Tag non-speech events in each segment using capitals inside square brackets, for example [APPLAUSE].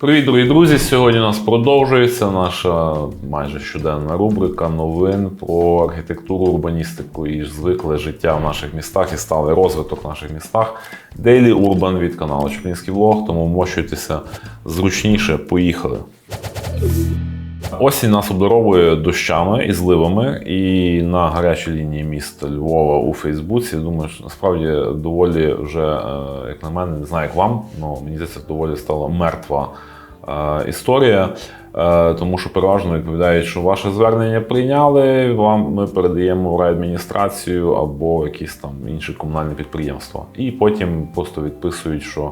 Привіт, дорогі друзі! Сьогодні у нас продовжується наша майже щоденна рубрика новин про архітектуру, урбаністику і звикле життя в наших містах і сталий розвиток в наших містах. Daily Urban від каналу Чеплінський влог, тому мощуйтеся зручніше. Поїхали! Осінь нас обдаровує дощами і зливами, і на гарячій лінії міста Львова у Фейсбуці. Думаю, що насправді доволі вже, е, як на мене, не знаю, як вам, але мені здається, доволі стала мертва історія. Е, Тому що переважно відповідають, що ваше звернення прийняли, вам ми передаємо в райадміністрацію або якісь там інші комунальні підприємства. І потім просто відписують, що е,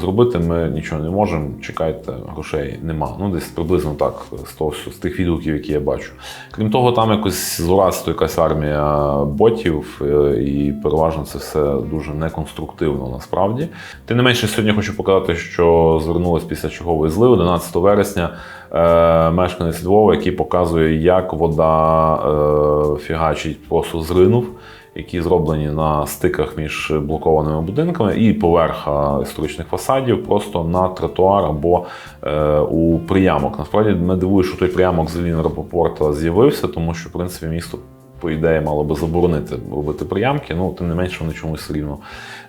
зробити ми нічого не можемо, чекайте, грошей нема. Ну, десь приблизно так, з, того, з тих відгуків, які я бачу. Крім того, там якось зурацтво якась армія ботів, е, і переважно це все дуже неконструктивно насправді. Тим не менше, сьогодні хочу показати, що звернулась після чергової зливи 11 вересня. е, Мешканець Львова, який показує, як вода е, фігачить просто зринув, які зроблені на стиках між блокованими будинками і поверх історичних фасадів, просто на тротуар або е, у приямок. Насправді мене дивує, що той приямок з Рапопорта з'явився, тому що в принципі місто. По ідеї, мало би заборонити робити приямки, ну тим не менше вони чомусь все рівно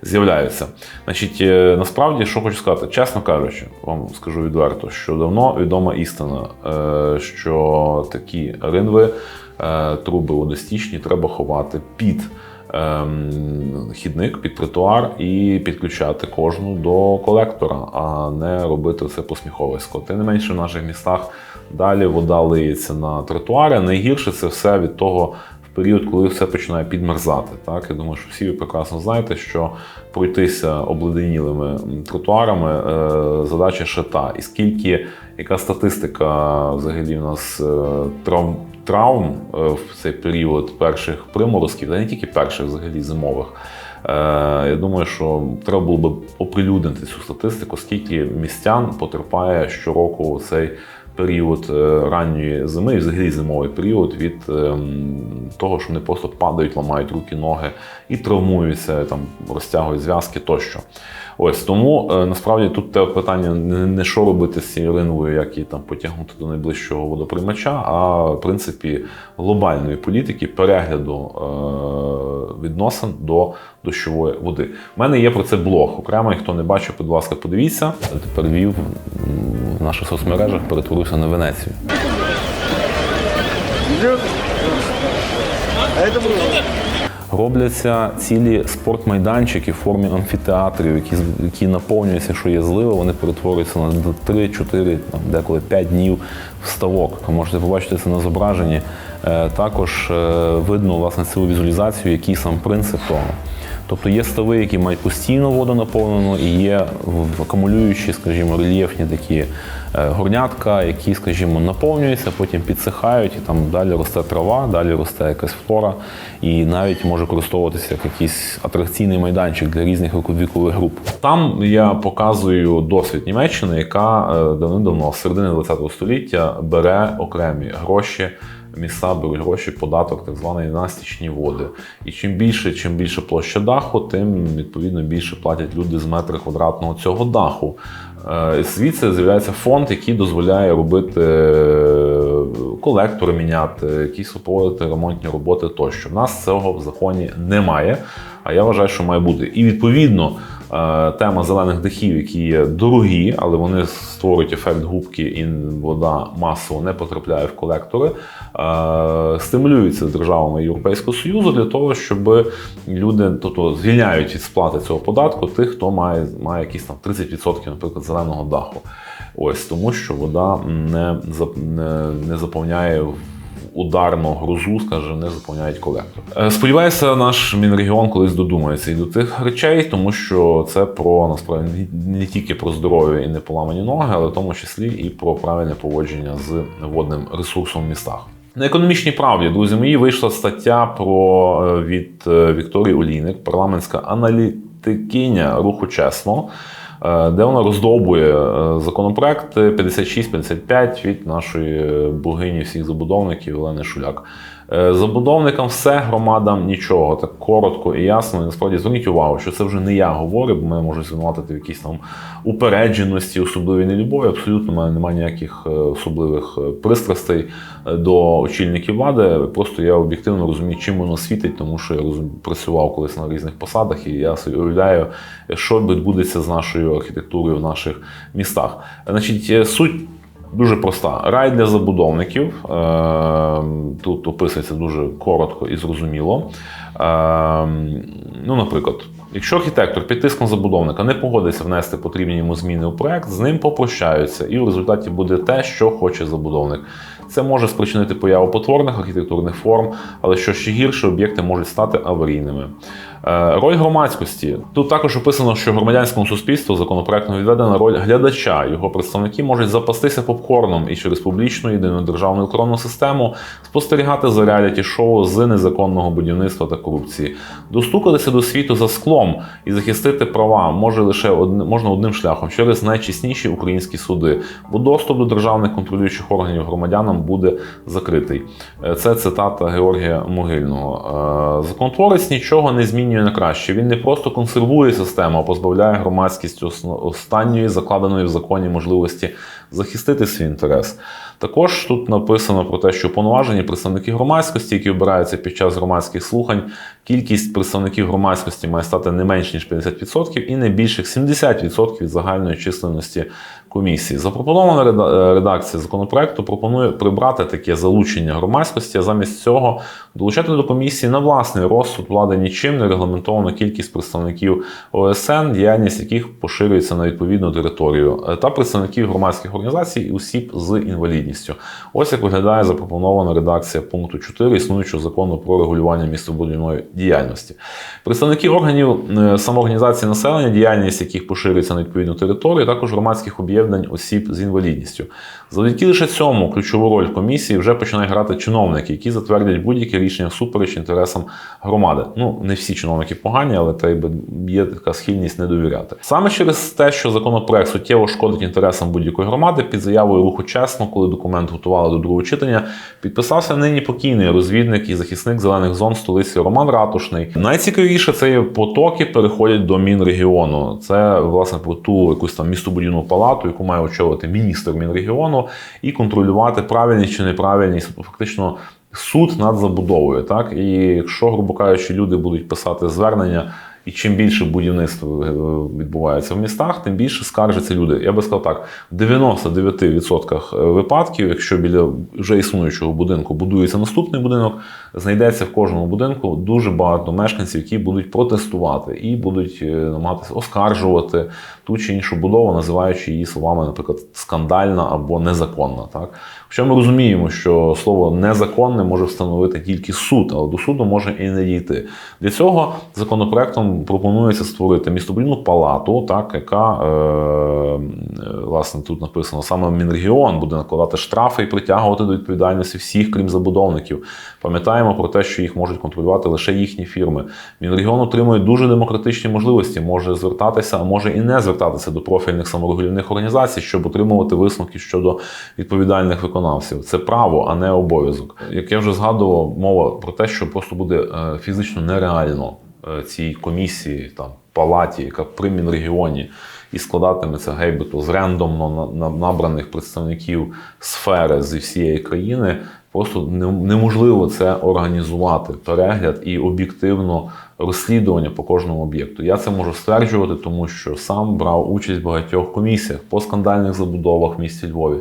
з'являються. Значить, е, насправді, що хочу сказати, чесно кажучи, вам скажу відверто, що давно відома істина, е, що такі ринви, е, труби водостічні треба ховати під ем, хідник, під тротуар і підключати кожну до колектора, а не робити це посміховисько. Тим не менше, в наших містах далі вода лиється на тротуари. Найгірше це все від того період, коли все починає підмерзати. Так, я думаю, що всі ви прекрасно знаєте, що пройтися обледенілими тротуарами е, задача ще та. І скільки, яка статистика взагалі в нас е, травм, травм е, в цей період перших приморозків, та не тільки перших, взагалі зимових. Я думаю, що треба було би оприлюднити цю статистику, скільки містян потерпає щороку цей період е, ранньої зими, і взагалі зимовий період від ем, того, що вони просто падають, ламають руки, ноги і травмуються, там розтягують зв'язки тощо. Ось тому е, насправді тут те питання не, що робити з цією ринвою, як її там потягнути до найближчого водоприймача, а в принципі глобальної політики перегляду е, відносин до дощової води. У мене є про це блог. Окремо, хто не бачив, будь ласка, подивіться. Тепер Львів м, в наших соцмережах перетворився на Венецію. Робляться цілі спортмайданчики в формі амфітеатрів, які, які наповнюються, що є злива, вони перетворюються на 3-4, деколи 5 днів вставок. Ви можете побачити це на зображенні. Е, Також е, видно власне цю візуалізацію, який сам принцип того. Тобто є стави, які мають постійно воду наповнену, і є акумулюючі, скажімо, рельєфні такі е, горнятка, які, скажімо, наповнюються, потім підсихають, і там далі росте трава, далі росте якась флора, і навіть може користуватися як якийсь атракційний майданчик для різних вікових груп. Там я показую досвід Німеччини, яка е, давним-давно, з середини ХХ століття, бере окремі гроші міста беруть гроші, податок, так званий на стічні води. І чим більше, чим більше площа даху, тим відповідно більше платять люди з метра квадратного цього даху. Е, Звідси з'являється фонд, який дозволяє робити е, колектори, міняти, якісь проводити ремонтні роботи тощо. У нас цього в законі немає. А я вважаю, що має бути. І відповідно тема зелених дахів, які є дорогі, але вони створюють ефект губки, і вода масово не потрапляє в колектори, е, стимулюються державами Європейського Союзу для того, щоб люди тобто, звільняють від сплати цього податку тих, хто має, має якісь там 30%, наприклад, зеленого даху. Ось тому, що вода не, не, не заповняє ударну грузу, скажімо, не заповняють колектор. Е, Сподіваюся, наш мінрегіон колись додумається і до тих речей, тому що це про насправді не тільки про здоров'я і не поламані ноги, але в тому числі і про правильне поводження з водним ресурсом в містах. На економічній правді, друзі мої, вийшла стаття про е, від е, Вікторії Олійник, парламентська аналітикиня руху чесно. Е, Де вона роздовбує е, законопроект 56-55 від нашої богині всіх забудовників Олени Шуляк. Е, Забудовникам все, громадам нічого. Так коротко і ясно. І насправді зверніть увагу, що це вже не я говорю, бо мене можуть звинуватити в якійсь там упередженості, особливій нелюбові. Абсолютно в мене немає ніяких е, особливих е, пристрастей до очільників влади. Просто я об'єктивно розумію, чим воно світить, тому що я працював колись на різних посадах, і я собі уявляю, що відбудеться з нашою архітектурою в наших містах. Значить, суть Дуже проста. Рай для забудовників. Е, Тут описується дуже коротко і зрозуміло. Е, Ну, наприклад, якщо архітектор під тиском забудовника не погодиться внести потрібні йому зміни у проект, з ним попрощаються, і в результаті буде те, що хоче забудовник. Це може спричинити появу потворних архітектурних форм, але що ще гірше, об'єкти можуть стати аварійними. Е, Роль громадськості тут також описано, що громадянському суспільству законопроектом відведена роль глядача. Його представники можуть запастися попкорном і через публічну єдину державну електронну систему спостерігати за реаліті шоу з незаконного будівництва та корупції, достукатися до світу за склом і захистити права може лише одни- можна одним шляхом через найчесніші українські суди, бо доступ до державних контролюючих органів громадянам буде закритий. Е, Це цитата Георгія Могильного. Е, Законотворець нічого не змінює на краще. Він не просто консервує систему, а позбавляє громадськість останньої закладеної в законі можливості захистити свій інтерес. Також тут написано про те, що уповноважені представники громадськості, які обираються під час громадських слухань, кількість представників громадськості має стати не менш ніж 50% і не більше 70% від загальної численності комісії. Запропонована е, редакція законопроекту пропонує прибрати таке залучення громадськості, а замість цього долучати до комісії на власний розсуд влади нічим не регламентована кількість представників ОСН, діяльність яких поширюється на відповідну територію, е, та представників громадських організацій і осіб з інвалідністю. Ось як виглядає запропонована редакція пункту 4 існуючого закону про регулювання містобудівної діяльності. Представники органів е, самоорганізації населення, діяльність яких поширюється на відповідну територію, також громадських об'єднань осіб з інвалідністю. Завдяки лише цьому ключову роль в комісії вже починають грати чиновники, які затвердять будь-які рішення всупереч інтересам громади. Ну не всі чиновники погані, але треба є така схильність не довіряти. Саме через те, що законопроект суттєво шкодить інтересам будь-якої громади, під заявою руху чесно, коли документ готували до другого читання, підписався нині покійний розвідник і захисник зелених зон столиці Роман Ратушний. Найцікавіше це є потоки переходять до Мінрегіону. Це власне про ту якусь там містобудівну палату, яку має очолити міністр Мінрегіону і контролювати правильність чи неправильність, фактично. Суд над забудовою, так і якщо, грубо кажучи, люди будуть писати звернення, і чим більше будівництво е, відбувається в містах, тим більше скаржаться люди. Я би сказав так: в 99% випадків, якщо біля вже існуючого будинку будується наступний будинок, знайдеться в кожному будинку дуже багато мешканців, які будуть протестувати і будуть е, намагатися оскаржувати ту чи іншу будову, називаючи її словами, наприклад, скандальна або незаконна. Так, Хоча ми розуміємо, що слово незаконне може встановити тільки суд, але до суду може і не дійти. Для цього законопроектом пропонується створити містобудівну палату, так, яка е, е, власне тут написано саме Мінрегіон буде накладати штрафи і притягувати до відповідальності всіх, крім забудовників. Пам'ятаємо про те, що їх можуть контролювати лише їхні фірми. Мінрегіон отримує дуже демократичні можливості, може звертатися, а може і не звертатися до профільних саморегулівних організацій, щоб отримувати висновки щодо відповідальних виконавців. Це право, а не обов'язок. Як я вже згадував, мова про те, що просто буде е, фізично нереально е, цій комісії, там палаті, яка при Мінрегіоні, і складатиметься гейбито з рендомно на- на- набраних представників сфери зі всієї країни. Просто неможливо це організувати перегляд і об'єктивно розслідування по кожному об'єкту. Я це можу стверджувати, тому що сам брав участь в багатьох комісіях по скандальних забудовах в місті Львові,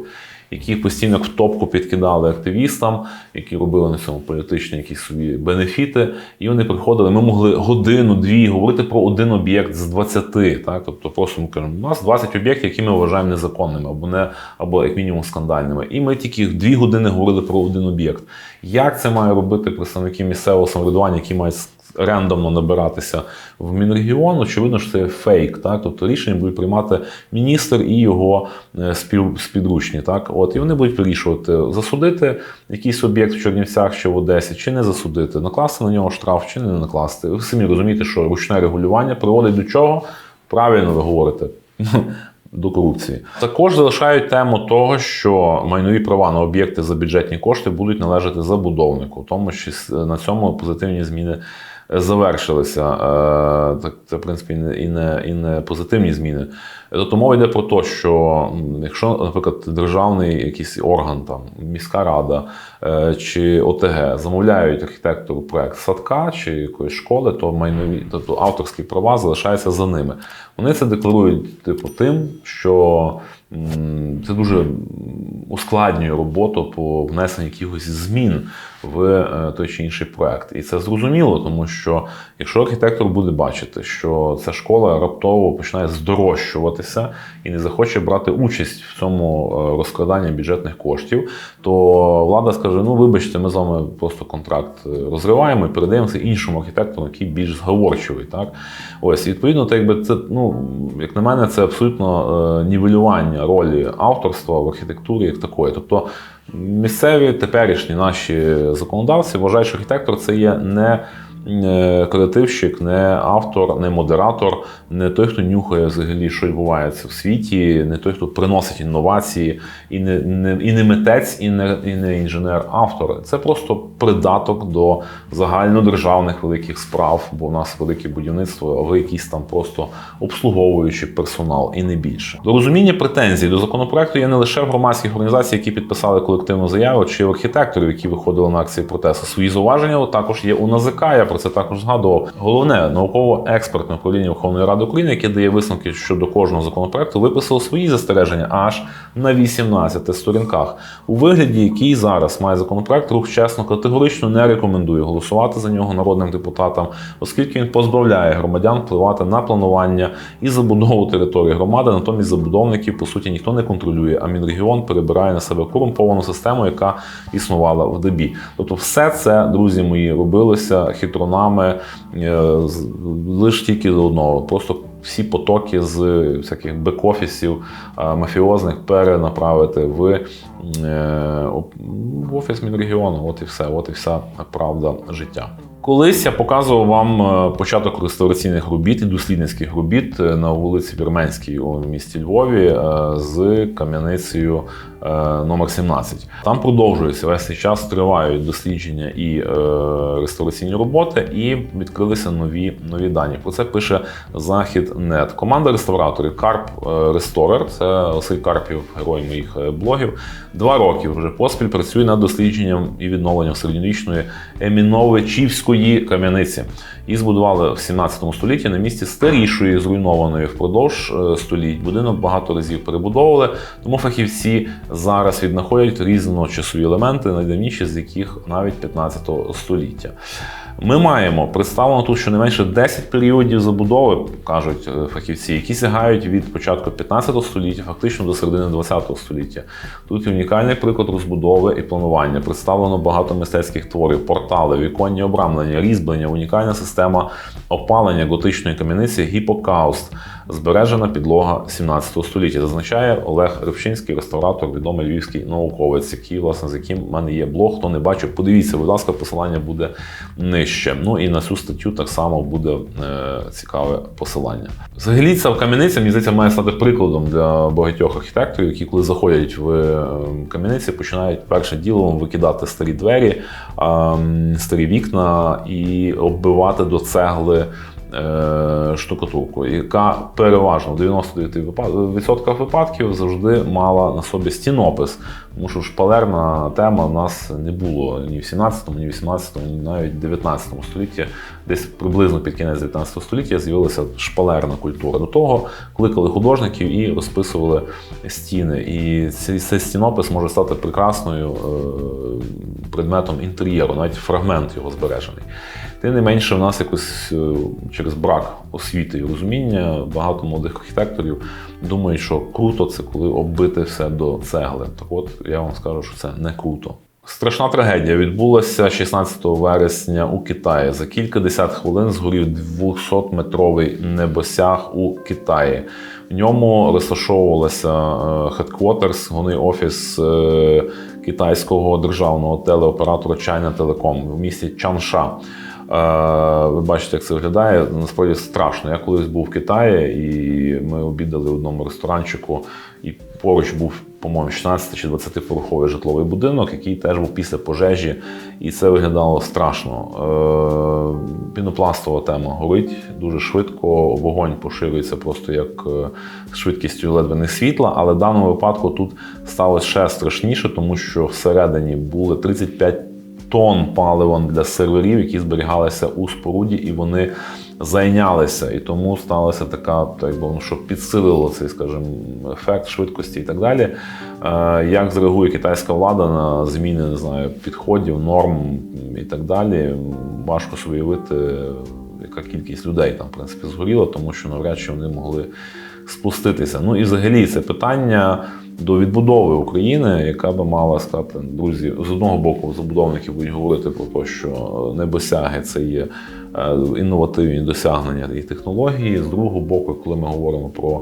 які постійно в топку підкидали активістам, які робили на цьому політичні якісь собі бенефіти. І вони приходили. Ми могли годину-дві говорити про один об'єкт з 20. Так? Тобто, просто ми кажемо, у нас 20 об'єктів, які ми вважаємо незаконними або не або як мінімум скандальними. І ми тільки дві години говорили про один об'єкт. Як це має робити представники місцевого самоврядування, які мають рендомно набиратися в Мінрегіон, очевидно, що це фейк. Так? Тобто рішення будуть приймати міністр і його е, спів. Так? От, і вони будуть вирішувати, засудити якийсь об'єкт в Чернівцях чи в Одесі, чи не засудити, накласти на нього штраф, чи не накласти. Ви самі розумієте, що ручне регулювання приводить до чого? Правильно ви говорите. [LAUGHS] до корупції. Також залишають тему того, що майнові права на об'єкти за бюджетні кошти будуть належати забудовнику, тому що на цьому позитивні зміни завершилися. Е, Так це в принципі і не, і не, позитивні зміни. Тобто мова йде про те, що якщо, наприклад, державний якийсь орган, там міська рада чи ОТГ замовляють архітектору проект садка чи якоїсь школи, то майнові, тобто авторські права залишаються за ними. Вони це декларують типу тим, що це дуже ускладнює роботу по внесенню якихось змін в е, той чи інший проект. І це зрозуміло, тому що якщо архітектор буде бачити, що ця школа раптово починає здорожчуватися і не захоче брати участь в цьому е, розкраданні бюджетних коштів, то влада скаже: ну вибачте, ми з вами просто контракт е, розриваємо і передаємося іншому архітектору, який більш зговорчивий. Так? Ось, відповідно, так якби це, ну, як на мене, це абсолютно е, нівелювання ролі авторства в архітектурі як такої. Тобто місцеві теперішні наші законодавці вважають, що архітектор це є не креативщик, не автор, не модератор, не той, хто нюхає взагалі, що відбувається в світі, не той, хто приносить інновації, і не, не, і не митець, і не, і не інженер-автор. Це просто придаток до загальнодержавних великих справ, бо в нас велике будівництво, а ви якийсь там просто обслуговуючий персонал і не більше. До розуміння претензій до законопроекту є не лише в громадських організацій, які підписали колективну заяву, чи в архітекторів, які виходили на акції протесту. Свої зауваження також є у НАЗК. Я про це також згадував. Головне науково-експертне управління Верховної Ради України, яке дає висновки щодо кожного законопроекту, виписало свої застереження аж на 18 сторінках. У вигляді, який зараз має законопроект, рух чесно категорично не рекомендує голосувати за нього народним депутатам, оскільки він позбавляє громадян впливати на планування і забудову території громади. Натомість забудовників по суті ніхто не контролює, а Мінрегіон перебирає на себе корумповану систему, яка існувала в ДЕБІ. Тобто, все це, друзі мої, робилося хитронами е, з- лише тільки до одного. Просто всі потоки з всяких бек-офісів е, мафіозних перенаправити в, е, в офіс Мінрегіону. От і все, от і вся правда життя. Колись я показував вам е, початок реставраційних робіт і дослідницьких робіт е, на вулиці Вірменській у місті Львові е, з кам'яницею е, номер 17. Там продовжується весь цей час тривають дослідження і е, реставраційні роботи, і відкрилися нові, нові дані. Про це пише Захід.нет. Команда реставраторів Карп е, Ресторер, це Василь Карпів, герой моїх е, блогів. Два роки вже поспіль працює над дослідженням і відновленням середньовічної Еміновичівської кам'яниці. Її збудували в 17 столітті на місці старішої, зруйнованої впродовж е, століть. Будинок багато разів перебудовували, тому фахівці зараз віднаходять різночасові елементи, найдавніші з яких навіть 15 століття. Ми маємо представлено тут щонайменше 10 періодів забудови, кажуть е, фахівці, які сягають від початку 15 століття, фактично до середини 20 століття. Тут унікальний приклад розбудови і планування. Представлено багато мистецьких творів, портали, віконні обрамлення, різьблення, унікальна система опалення готичної кам'яниці гіпокауст, збережена підлога 17 століття. Зазначає Олег Рибчинський, реставратор, відомий львівський науковець, який, власне, з яким в мене є блог. Хто не бачив, подивіться, будь ласка, посилання буде нижче. Ну і на цю статтю так само буде е, цікаве посилання. Взагалі, ця кам'яниця, мені здається, має стати прикладом для багатьох архітекторів, які, коли заходять в е, кам'яниці, починають перше ділом викидати старі двері, ем, старі вікна і оббивати до цегли е, штукатурку, яка переважно в 99% випадків завжди мала на собі стінопис. Тому що шпалерна тема в нас не було ні в 17, ні в 18, ні навіть в 19 столітті. Десь приблизно під кінець 19 століття з'явилася шпалерна культура. До того кликали художників і розписували стіни. І цей, цей стінопис може стати прекрасною е, предметом інтер'єру, навіть фрагмент його збережений. Тим не менше, в нас якось е, через брак освіти і розуміння багато молодих архітекторів думають, що круто це коли оббити все до цегли. Так от я вам скажу, що це не круто. Страшна трагедія відбулася 16 вересня у Китаї. За кілька десят хвилин згорів 200-метровий небосяг у Китаї. В ньому розташовувалася хедквотерс, головний офіс е, китайського державного телеоператора China Telecom в місті Чанша. ви бачите, як це виглядає. Насправді страшно. Я колись був в Китаї, і ми обідали в одному ресторанчику, і поруч був, по-моєму, 16 чи 20-поверховий житловий будинок, який теж був після пожежі, і це виглядало страшно. Е, Пінопластова тема горить дуже швидко, вогонь поширюється просто як е, з швидкістю ледве не світла. Але в даному випадку тут сталося ще страшніше, тому що всередині були 35 тонн палива для серверів, які зберігалися у споруді, і вони зайнялися. І тому сталася така, так би що підсилило цей, скажімо, ефект швидкості і так далі. Е, як зреагує китайська влада на зміни не знаю, підходів, норм і так далі, важко уявити, яка кількість людей там в принципі згоріла, тому що навряд чи вони могли спуститися. Ну і взагалі це питання до відбудови України, яка би мала стати друзі, з одного боку, забудовники будуть говорити про те, що небосяги це є е, інновативні досягнення і технології. З другого боку, коли ми говоримо про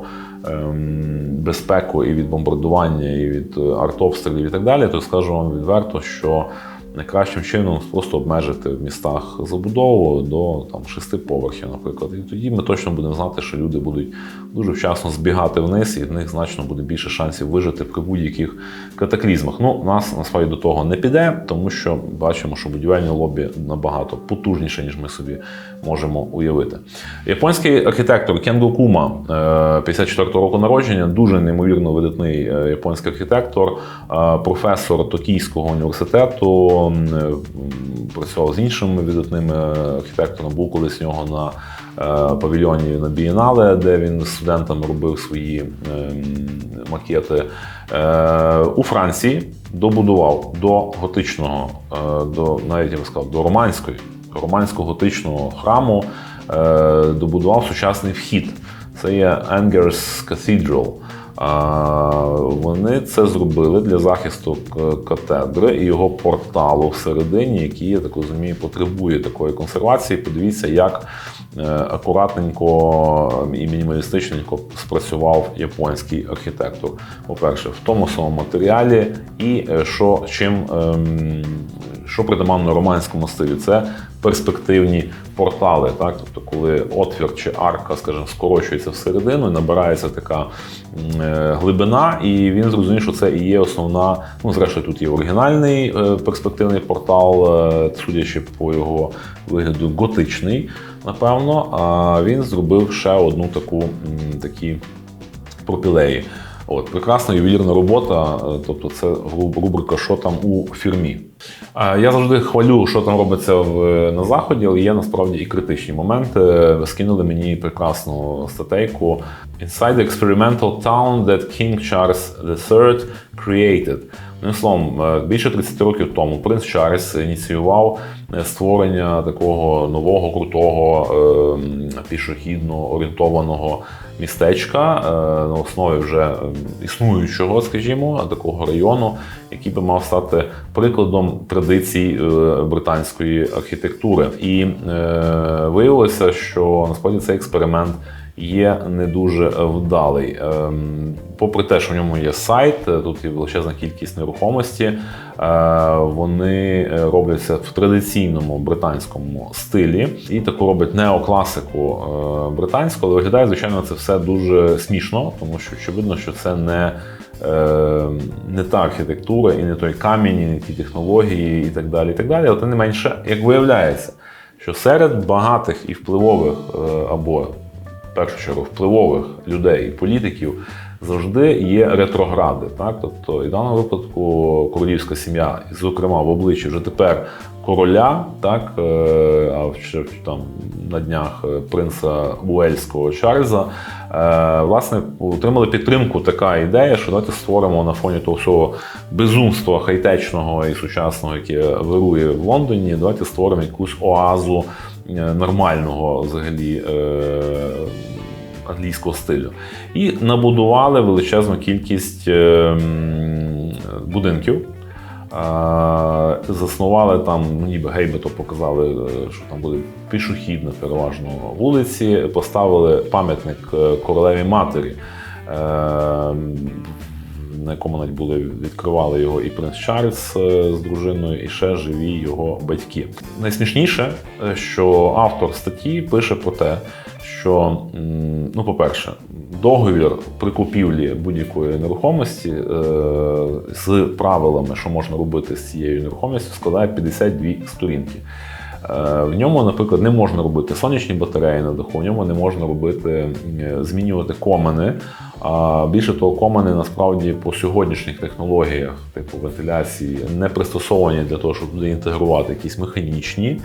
ем, безпеку і від бомбардування, і від артобстрілів і так далі, то скажу вам відверто, що найкращим чином просто обмежити в містах забудову до там шести поверхів, наприклад. І тоді ми точно будемо знати, що люди будуть дуже вчасно збігати вниз, і в них значно буде більше шансів вижити при будь-яких катаклізмах. Ну, нас насправді до того не піде, тому що бачимо, що будівельне лобі набагато потужніше, ніж ми собі можемо уявити. Японський архітектор Кенго Кума 54-го року народження, дуже неймовірно видатний е, японський архітектор, е, професор Токійського університету. Е, працював з іншими видатними архітекторами. Був колись у нього на е, павільйоні на Бієнале, де він з студентами робив свої ем, макети. Е, у Франції добудував до готичного, до навіть я би сказав, до романської, романсько-готичного храму, добудував сучасний вхід. Це є Angers Cathedral. Вони це зробили для захисту катедри і його порталу всередині, який, я так розумію, потребує такої консервації. Подивіться, як акуратненько і мінімалістичненько спрацював японський архітектор. По-перше, в тому самому матеріалі, і е, що чим ем, що притаманно романському стилі, це перспективні портали. Так? Тобто, коли отвір чи арка, скажімо, скорочується всередину, і набирається така е, глибина, і він зрозумів, що це і є основна. Ну, зрештою, тут є оригінальний е, перспективний портал, е, судячи по його вигляду, готичний, напевно. Він зробив ще одну таку такі пропілеї. От, Прекрасна ювелірна робота, е, тобто це рубрика Що там у фірмі. Я завжди хвалю, що там робиться на заході, але є насправді і критичні моменти. Скинули мені прекрасну статейку Inside the experimental town that King Charles III created. Одним словом, е, більше 30 років тому принц Чарльз ініціював е, створення такого нового, крутого, ем, пішохідно орієнтованого містечка е, на основі вже ем, існуючого, скажімо, такого району, який би мав стати прикладом традицій британської архітектури. І виявилося, що насправді цей експеримент є не дуже вдалий. Ем, попри те, що в ньому є сайт, е, тут є величезна кількість нерухомості, е, вони е, робляться в традиційному британському стилі і таку роблять неокласику британську, але виглядає, звичайно, це все дуже смішно, тому що очевидно, що це не не та архітектура, і не той камінь, і не ті технології, і так далі. і так далі. Але тим не менше, як виявляється, що серед багатих і впливових або першу чергу впливових людей і політиків завжди є ретрогради. Так? Тобто, і в даному випадку королівська сім'я, зокрема в обличчі вже тепер короля, так, е, а ще там на днях е, принца Уельського Чарльза, е, власне, отримали підтримку така ідея, що давайте створимо на фоні того всього безумства хайтечного і сучасного, яке вирує в Лондоні. Давайте створимо якусь оазу. Е, нормального взагалі е, англійського стилю. І набудували величезну кількість е, будинків. Заснували там, ну, ніби гейбито показали, що там буде пішохідна переважно вулиці. Поставили пам'ятник королеві матері на якому навіть були відкривали його і принц Чарльз е, з дружиною, і ще живі його батьки. Найсмішніше, е, що автор статті пише про те, що, ну, по-перше, договір при купівлі будь-якої нерухомості е, з правилами, що можна робити з цією нерухомістю, складає 52 сторінки. Е, В ньому, наприклад, не можна робити сонячні батареї на даху, в ньому не можна робити, е, змінювати комини. Більше того, комини насправді по сьогоднішніх технологіях, типу вентиляції, не пристосовані для того, щоб туди інтегрувати якісь механічні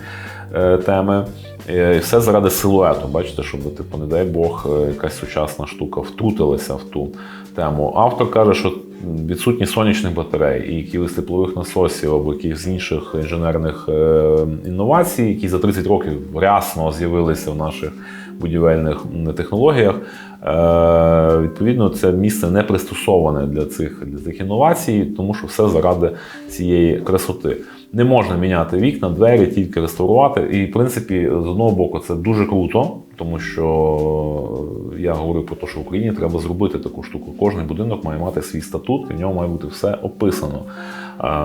е, теми. І все заради силуету. Бачите, щоб, типу, не дай Бог, якась сучасна штука втрутилася в ту тему. Автор каже, що відсутність сонячних батарей і якихось теплових насосів або якихось інших інженерних е, інновацій, які за 30 років рясно з'явилися в наших будівельних технологіях. Е, Відповідно, це місце не пристосоване для цих, для цих інновацій, тому що все заради цієї красоти. Не можна міняти вікна, двері, тільки реставрувати. І, в принципі, з одного боку, це дуже круто, тому що я говорю про те, що в Україні треба зробити таку штуку. Кожний будинок має мати свій статут, і в ньому має бути все описано.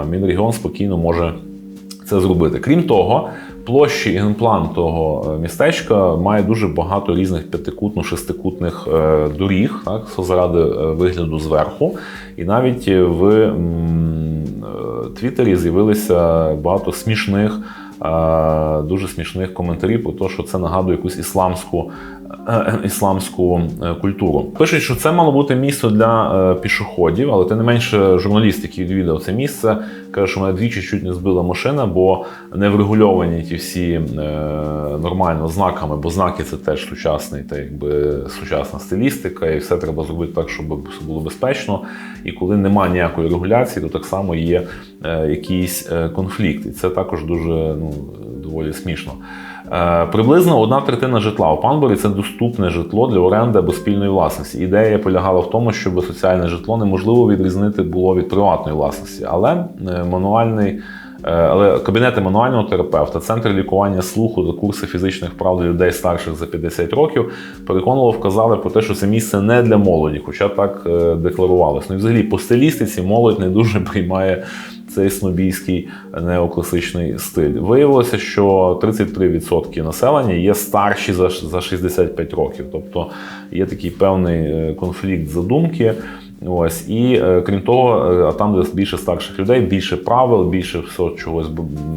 Мінрегіон спокійно може це зробити. Крім того, площі і генплан того е, містечка має дуже багато різних п'ятикутно-шестикутних е, доріг, так, заради е, вигляду зверху. І навіть в Твіттері з'явилися багато смішних, дуже смішних коментарів про те, що це нагадує якусь ісламську. Е, Ісламську е, культуру пишуть, що це мало бути місце для е, пішоходів, але тим не менше журналіст, який відвідав це місце, каже, що мене двічі чуть не збила машина, бо не врегульовані ті всі е, нормально знаками, бо знаки це теж сучасний, та якби сучасна стилістика, і все треба зробити так, щоб все було безпечно. І коли немає ніякої регуляції, то так само є е, якийсь е, конфлікт. І це також дуже ну, доволі смішно. Е, Приблизно одна третина житла у Панбурі це доступне житло для оренди або спільної власності. Ідея полягала в тому, щоб соціальне житло неможливо відрізнити було від приватної власності, але е, мануальний. е, Але кабінети мануального терапевта, центр лікування слуху та курси фізичних прав для людей старших за 50 років переконливо вказали про те, що це місце не для молоді, хоча так декларувалось. Ну і взагалі по стилістиці молодь не дуже приймає цей снобійський неокласичний стиль. Виявилося, що 33% населення є старші за, за 65 років, тобто є такий певний е, конфлікт задумки. Ось і е, крім того, е, а там, де більше старших людей, більше правил, більше всього чогось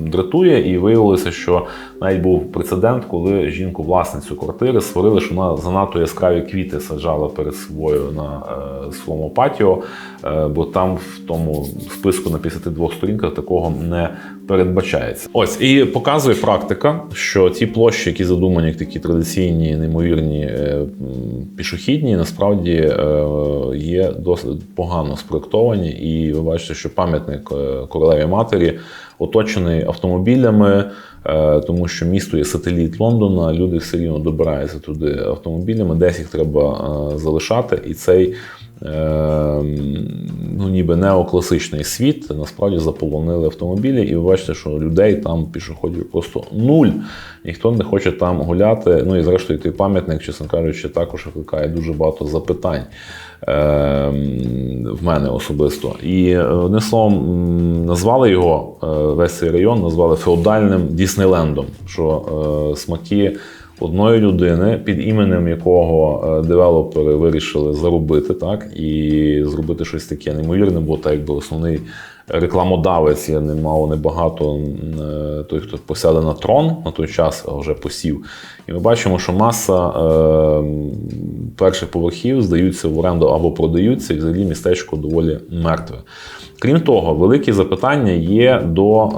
дратує. І виявилося, що навіть був прецедент, коли жінку власницю квартири створили, що вона занадто яскраві квіти саджала перед собою на е, своєму патіо, бо там в тому списку на 52 сторінках такого не передбачається. Ось і показує практика, що ті площі, які задумані як такі традиційні, неймовірні пішохідні, насправді є досить погано спроектовані. І ви бачите, що пам'ятник е, королеві матері оточений автомобілями. е, Тому що місто є сателіт Лондона, люди все рівно добираються туди автомобілями, десь їх треба е, залишати, і цей ну, ніби неокласичний світ насправді заполонили автомобілі, і ви бачите, що людей там пішоходів просто нуль. Ніхто не хоче там гуляти. Ну і зрештою, той пам'ятник, чесно кажучи, також викликає дуже багато запитань в мене особисто. І е, одним словом, назвали його е, весь цей район, назвали феодальним Діснейлендом, що е, смаки одної людини, під іменем якого девелопери вирішили заробити, так і зробити щось таке неймовірне, бо так якби основний рекламодавець є немало небагато е, той, хто посяде на трон на той час, а вже посів. І ми бачимо, що маса е, перших поверхів здаються в оренду або продаються, і взагалі містечко доволі мертве. Крім того, великі запитання є до е,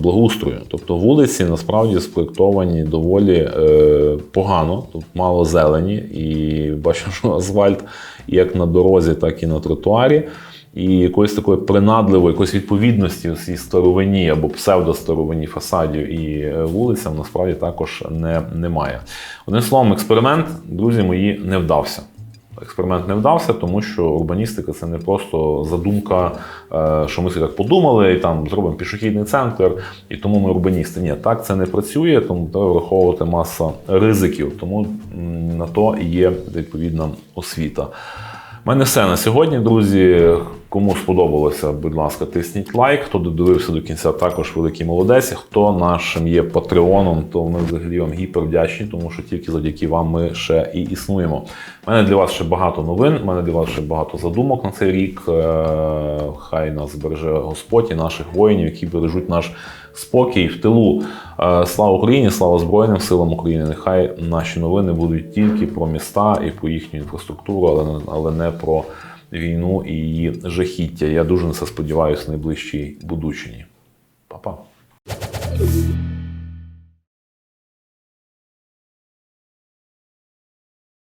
благоустрою. Тобто вулиці насправді спроєктовані доволі погано, тут мало зелені, і бачимо, що асфальт як на дорозі, так і на тротуарі. І якоїсь такої принадливої, якоїсь відповідності у цій старовині або псевдостаровині фасадів і е, вулицям насправді також не, немає. Одним словом, експеримент, друзі мої, не вдався. Експеримент не вдався, тому що урбаністика це не просто задумка, е, що ми собі так подумали, і там зробимо пішохідний центр, і тому ми урбаністи. Ні, так це не працює, тому треба враховувати маса ризиків. Тому на то є відповідна освіта. У мене все на сьогодні, друзі. Кому сподобалося, будь ласка, тисніть лайк. Хто додивився до кінця, також великий молодець. Хто нашим є патреоном, то ми взагалі вам гіпер вдячні, тому що тільки завдяки вам ми ще і існуємо. У мене для вас ще багато новин, у мене для вас ще багато задумок на цей рік. Е, Хай нас береже Господь і наших воїнів, які бережуть наш спокій в тилу. Е, Слава Україні, слава Збройним силам України. Нехай наші новини будуть тільки про міста і про їхню інфраструктуру, але, але не про війну і її жахіття. Я дуже на це сподіваюся в найближчій будучині. Па-па.